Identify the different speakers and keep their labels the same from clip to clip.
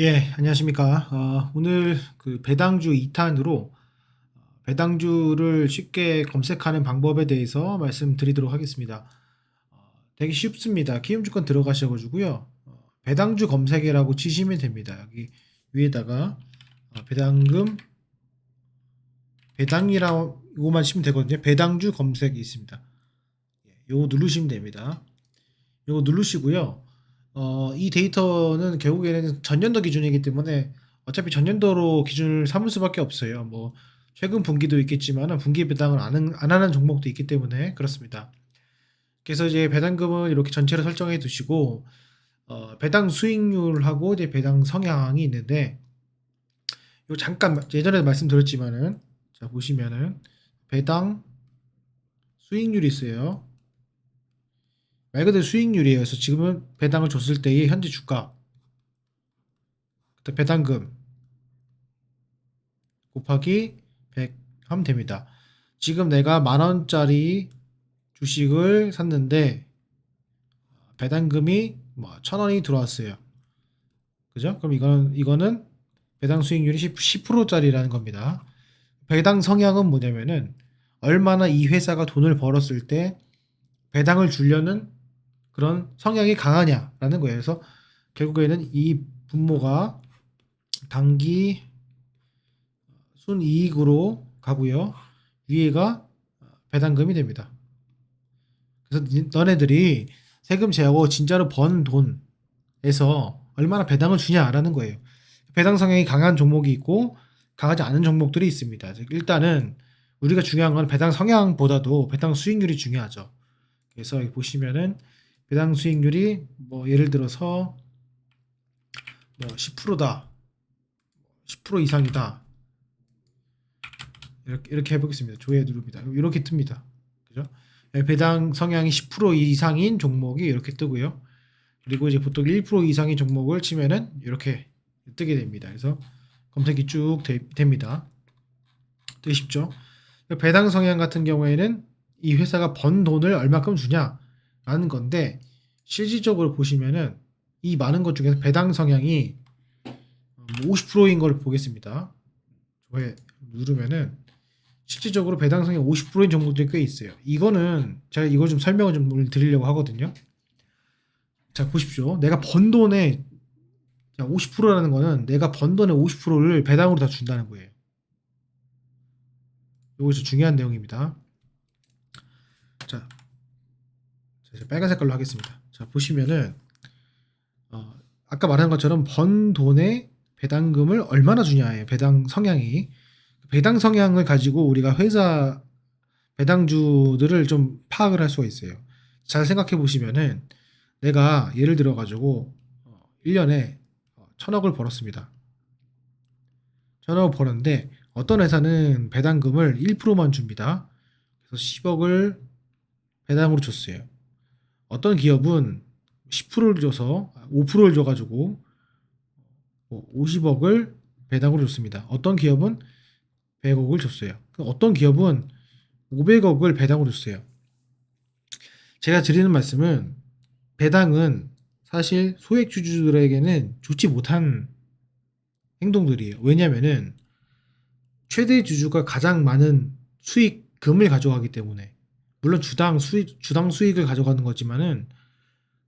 Speaker 1: 예, 안녕하십니까. 어, 오늘 그 배당주 2탄으로 배당주를 쉽게 검색하는 방법에 대해서 말씀드리도록 하겠습니다. 어, 되게 쉽습니다. 키움주권 들어가셔가지고요. 어, 배당주 검색이라고 치시면 됩니다. 여기 위에다가 어, 배당금 배당이라고만 치면 되거든요. 배당주 검색이 있습니다. 예, 요거 누르시면 됩니다. 요거 누르시고요. 어, 이 데이터는 결국에는 전년도 기준이기 때문에 어차피 전년도로 기준을 삼을 수밖에 없어요. 뭐 최근 분기도 있겠지만 분기 배당을 안, 한- 안 하는 종목도 있기 때문에 그렇습니다. 그래서 이제 배당금을 이렇게 전체로 설정해 두시고 어, 배당 수익률하고 이제 배당 성향이 있는데 요 잠깐 예전에 말씀드렸지만은 자 보시면은 배당 수익률이 있어요. 말 그대로 수익률이에요. 그래서 지금은 배당을 줬을 때의 현재 주가, 배당금 곱하기 100 하면 됩니다. 지금 내가 만 원짜리 주식을 샀는데 배당금이 뭐 천 원이 들어왔어요. 그죠? 그럼 이거는 이거는 배당 수익률이 10, 10%짜리라는 겁니다. 배당 성향은 뭐냐면은 얼마나 이 회사가 돈을 벌었을 때 배당을 주려는 그런 성향이 강하냐라는 거예요. 그래서 결국에는 이 분모가 단기 순이익으로 가고요. 위에가 배당금이 됩니다. 그래서 니- 너네들이 세금 제하고 진짜로 번 돈에서 얼마나 배당을 주냐라는 거예요. 배당 성향이 강한 종목이 있고 강하지 않은 종목들이 있습니다. 일단은 우리가 중요한 건 배당 성향보다도 배당 수익률이 중요하죠. 그래서 보시면은 배당 수익률이 뭐 예를 들어서 뭐 10%다. 10% 이상이다. 이렇게, 이렇게 해보겠습니다. 조회 누릅니다. 이렇게 뜹니다. 그죠? 예, 배당 성향이 10% 이상인 종목이 이렇게 뜨고요. 그리고 이제 보통 1% 이상인 종목을 치면은 이렇게 뜨게 됩니다. 그래서 검색이 쭉 되- 됩니다. 되게 쉽죠? 배당 성향 같은 경우에는 이 회사가 번 돈을 얼마큼 주냐 라는 건데 실질적으로 보시면은 이 많은 것 중에서 배당 성향이 50%인 걸 보겠습니다. 조회 누르면은 실질적으로 배당 성향 50%인 종목들이 꽤 있어요. 이거는 제가 이걸 좀 설명을 좀 드리려고 하거든요. 자 보십시오. 내가 번 돈의 50%라는 거는 내가 번 돈의 50%를 배당으로 다 준다는 거예요. 좀 중요한 내용입니다. 자, 자, 빨간 색깔로 하겠습니다. 자, 보시면은 어, 아까 말한 것처럼 번 돈의 배당금을 얼마나 주냐예요. 배당 성향이 배당 성향을 가지고 우리가 회사 배당주들을 좀 파악을 할 수가 있어요. 잘 생각해 보시면은 내가 예를 들어 가지고 1년에 천억을 벌었습니다. 천억을 버는데 어떤 회사는 배당금을 1%만 줍니다. 그래서 10억을 배당으로 줬어요. 어떤 기업은 10%를 줘서 5%를 줘가지고 50억을 배당으로 줬습니다. 어떤 기업은 100억을 줬어요. 어떤 기업은 500억을 배당으로 줬어요. 제가 드리는 말씀은 배당은 사실 소액 주주들에게는 좋지 못한 행동들이에요. 왜냐면은 최대 주주가 가장 많은 수익금을 가져가기 때문에 물론 주당 수익 주당 수익을 가져가는 거지만은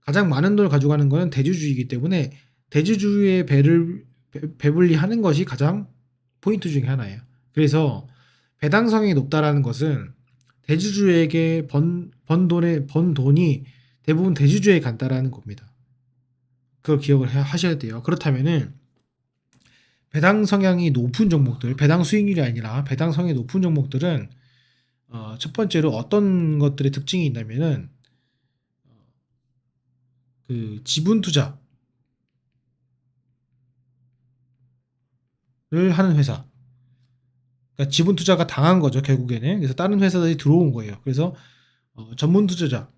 Speaker 1: 가장 많은 돈을 가져가는 것은 대주주이기 때문에 대주주의 배를 배- 배분리하는 것이 가장 포인트 중에 하나예요. 그래서 배당 성향이 높다라는 것은 대주주에게 번, 번 돈의 번 돈이 대부분 대주주에 간다라는 겁니다. 그걸 기억을 해- 하셔야 돼요. 그렇다면은 배당 성향이 높은 종목들, 배당 수익률이 아니라 배당 성향이 높은 종목들은 어, 첫 번째로 어떤 것들의 특징이 있냐면은 어, 그 지분 투자를 하는 회사. 그러니까 지분 투자가 당한 거죠 결국에는. 그래서 다른 회사들이 들어온 거예요. 그래서 어, 전문 투자자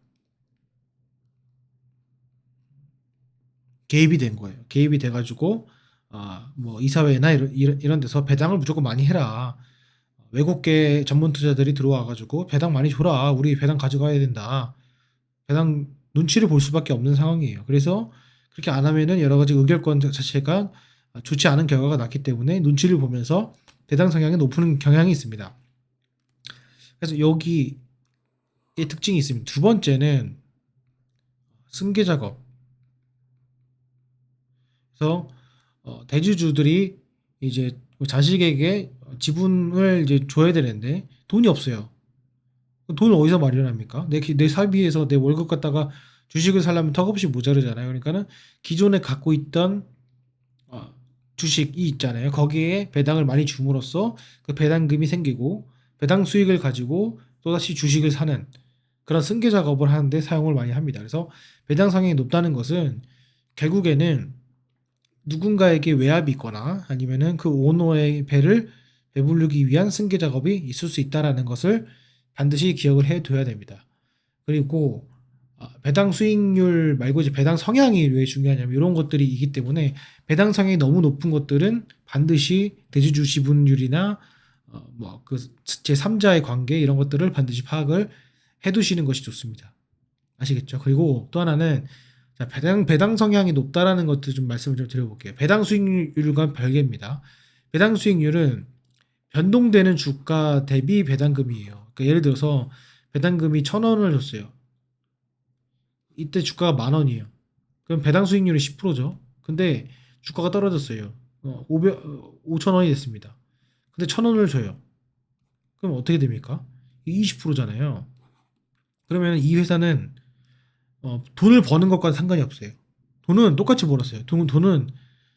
Speaker 1: 개입이 된 거예요. 개입이 돼가지고 아, 뭐 이사회나 이런 이런 데서 배당을 무조건 많이 해라. 외국계 전문 투자들이 들어와가지고 배당 많이 줘라. 우리 배당 가져가야 된다. 배당 눈치를 볼 수밖에 없는 상황이에요. 그래서 그렇게 안 하면은 여러 가지 의결권 자체가 좋지 않은 결과가 났기 때문에 눈치를 보면서 배당 성향이 높은 경향이 있습니다. 그래서 여기의 특징이 있습니다. 두 번째는 승계 작업. 그래서 어, 대주주들이 이제 자식에게 지분을 이제 줘야 되는데 돈이 없어요. 돈을 어디서 마련합니까? 내, 기- 내 사비에서 내 월급 갖다가 주식을 살려면 턱없이 모자르잖아요. 그러니까는 기존에 갖고 있던 어, 주식이 있잖아요. 거기에 배당을 많이 줌으로써 그 배당금이 생기고 배당 수익을 가지고 또다시 주식을 사는 그런 승계 작업을 하는데 사용을 많이 합니다. 그래서 배당 성향이 높다는 것은 결국에는 누군가에게 외압이 있거나 아니면은 그 오너의 배를 배부르기 위한 승계 작업이 있을 수 있다라는 것을 반드시 기억을 해 둬야 됩니다. 그리고 아, 배당 수익률 말고 이제 배당 성향이 왜 중요하냐면 이런 것들이 있기 때문에 배당 성향이 너무 높은 것들은 반드시 대주주 지분율이나 어, 뭐그 제3자의 관계 이런 것들을 반드시 파악을 해 두시는 것이 좋습니다. 아시겠죠? 그리고 또 하나는 자, 배당 배당 성향이 높다라는 것도 좀 말씀을 좀 드려볼게요. 배당 수익률과 별개입니다. 배당 수익률은 변동되는 주가 대비 배당금이에요. 그러니까 예를 들어서 배당금이 천 원을 줬어요. 이때 주가가 만 원이에요. 그럼 배당 수익률이 10%죠. 근데 주가가 떨어졌어요. 어, 500, 5천 원이 됐습니다. 근데 천 원을 줘요. 그럼 어떻게 됩니까? 20%잖아요. 그러면 이 회사는 어, 돈을 버는 것과는 상관이 없어요. 돈은 똑같이 벌었어요. 돈, 돈은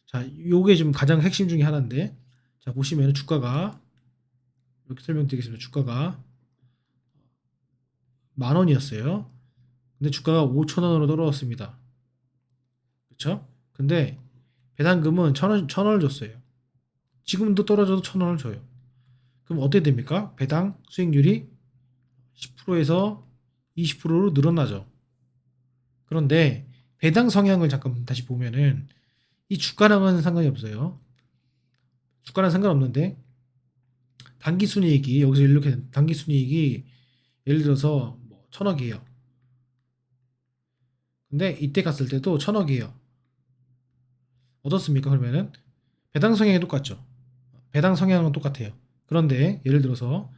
Speaker 1: 자, 요게 좀 가장 핵심 중에 하나인데 자, 보시면 주가가 이렇게 설명드리겠습니다. 주가가 만 원이었어요. 근데 주가가 5천 원으로 떨어졌습니다. 그렇죠? 근데 배당금은 천 원, 천 원을 줬어요. 지금도 떨어져도 천 원을 줘요. 그럼 어떻게 됩니까? 배당 수익률이 10%에서 20%로 늘어나죠. 그런데 배당 성향을 잠깐 다시 보면은 이 주가랑은 상관이 없어요. 주가랑 상관없는데 단기 순이익이 여기서 이렇게 단기 순이익이 예를 들어서 뭐 천억이에요. 근데 이때 갔을 때도 천억이에요. 어떻습니까? 그러면은 배당 성향이 똑같죠. 배당 성향은 똑같아요. 그런데 예를 들어서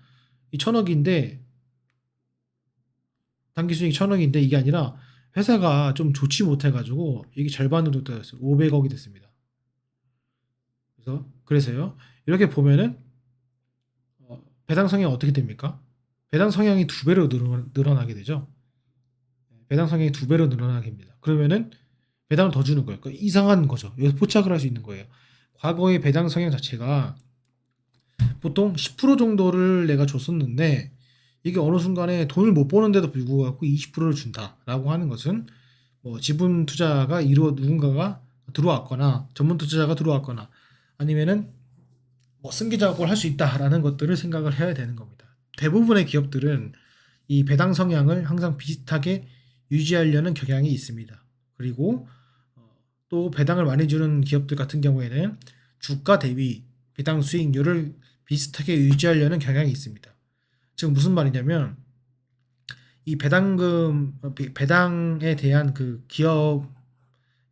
Speaker 1: 이 천억인데 단기 수익 천억인데 이게 아니라 회사가 좀 좋지 못해가지고 이게 절반으로 떨어졌어요. 500억이 됐습니다. 그래서 그래서요. 이렇게 보면은 어, 배당 성향이 어떻게 됩니까? 배당 성향이 두 배로 늘어, 늘어나게 되죠. 배당 성향이 두 배로 늘어나게 됩니다. 그러면은 배당을 더 주는 거예요. 그러니까 이상한 거죠. 여기서 포착을 할 수 있는 거예요. 과거의 배당 성향 자체가 보통 10% 정도를 내가 줬었는데 이게 어느 순간에 돈을 못 버는데도 불구하고 20%를 준다라고 하는 것은 뭐 지분 투자가 이루어 누군가가 들어왔거나 전문 투자자가 들어왔거나 아니면은 뭐 승계 작업을 할 수 있다라는 것들을 생각을 해야 되는 겁니다. 대부분의 기업들은 이 배당 성향을 항상 비슷하게 유지하려는 경향이 있습니다. 그리고 어, 또 배당을 많이 주는 기업들 같은 경우에는 주가 대비 배당 수익률을 비슷하게 유지하려는 경향이 있습니다. 지금 무슨 말이냐면 이 배당금 배당에 대한 그 기업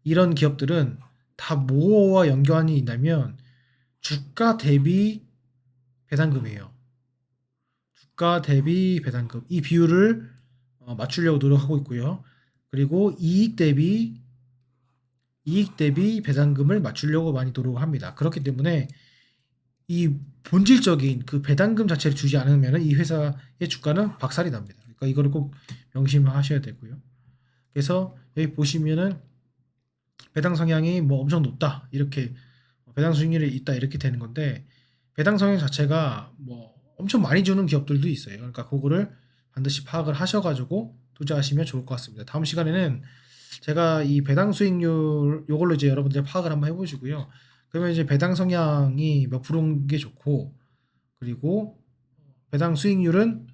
Speaker 1: 이런 기업들은 다 뭐와 연관이 있냐면 주가 대비 배당금이에요. 주가 대비 배당금 이 비율을 어, 맞추려고 노력하고 있고요. 그리고 이익 대비 이익 대비 배당금을 맞추려고 많이 노력을 합니다. 그렇기 때문에 이 본질적인 그 배당금 자체를 주지 않으면 이 회사의 주가는 박살이 납니다. 그러니까 이거를 꼭 명심하셔야 되고요. 그래서 여기 보시면은 배당 성향이 뭐 엄청 높다 이렇게 배당 수익률이 있다 이렇게 되는 건데 배당 성향 자체가 뭐 엄청 많이 주는 기업들도 있어요. 그러니까 그거를 반드시 파악을 하셔가지고 투자하시면 좋을 것 같습니다. 다음 시간에는 제가 이 배당 수익률 요걸로 이제 여러분들 파악을 한번 해보시고요. 그러면 이제 배당 성향이 몇 프로인 게 좋고 그리고 배당 수익률은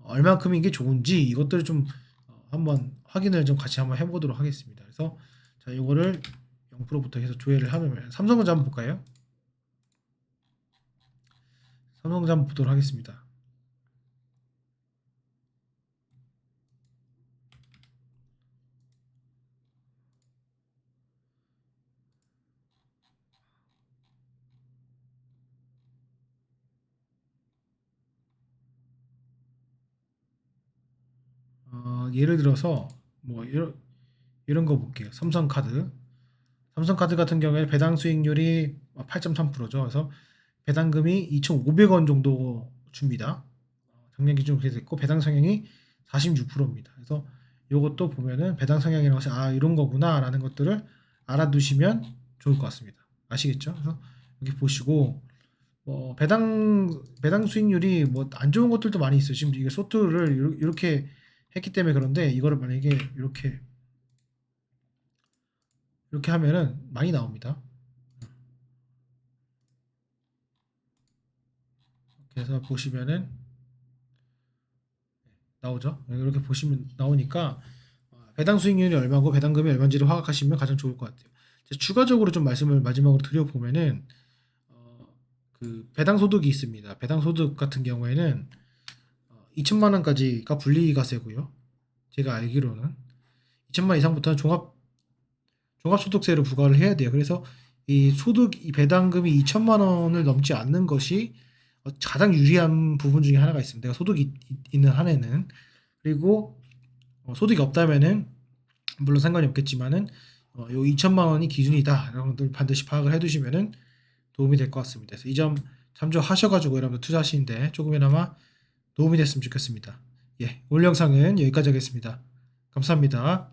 Speaker 1: 얼만큼인 게 좋은지 이것들을 좀 어, 한번 확인을 좀 같이 한번 해보도록 하겠습니다. 그래서 자 이거를 0%부터 해서 조회를 하면 삼성전자 한번 볼까요? 삼성전자 한번 보도록 하겠습니다. 어, 예를 들어서 뭐 이런 이런 거 볼게요. 삼성카드 삼성카드 같은 경우에 배당 수익률이 8.3%죠. 그래서 배당금이 2,500원 정도 줍니다. 작년 기준 그렇게 됐고 배당 성향이 46%입니다. 그래서 이것도 보면은 배당 성향이라는 것이 아 이런 거구나라는 것들을 알아두시면 좋을 것 같습니다. 아시겠죠? 그래서 여기 보시고 뭐 배당 배당 수익률이 뭐 안 좋은 것들도 많이 있어요. 지금 이게 소트를 이렇게 했기 때문에 그런데 이거를 만약에 이렇게 이렇게 하면은 많이 나옵니다. 그래서 보시면은 나오죠. 이렇게 보시면 나오니까 어, 배당 수익률이 얼마고 배당금이 얼마인지를 파악하시면 가장 좋을 것 같아요. 추가적으로 좀 말씀을 마지막으로 드려보면은 어, 그 배당 소득이 있습니다. 배당 소득 같은 경우에는 어, 2천만 원까지가 분리가세고요. 제가 알기로는 2천만 원 이상부터는 종합 종합소득세를 부과를 해야 돼요. 그래서 이 소득 이 배당금이 2천만 원을 넘지 않는 것이 어, 가장 유리한 부분 중에 하나가 있습니다. 내가 소득이 있- 있는 한에는 그리고 어, 소득이 없다면은 물론 상관이 없겠지만은 어, 요 2천만 원이 기준이다. 것들 반드시 파악을 해두시면은 도움이 될 것 같습니다. 그래서 이 점 참조하셔가지고 여러분들 투자하시는데 조금이나마 도움이 됐으면 좋겠습니다. 예, 오늘 영상은 여기까지 하겠습니다. 감사합니다.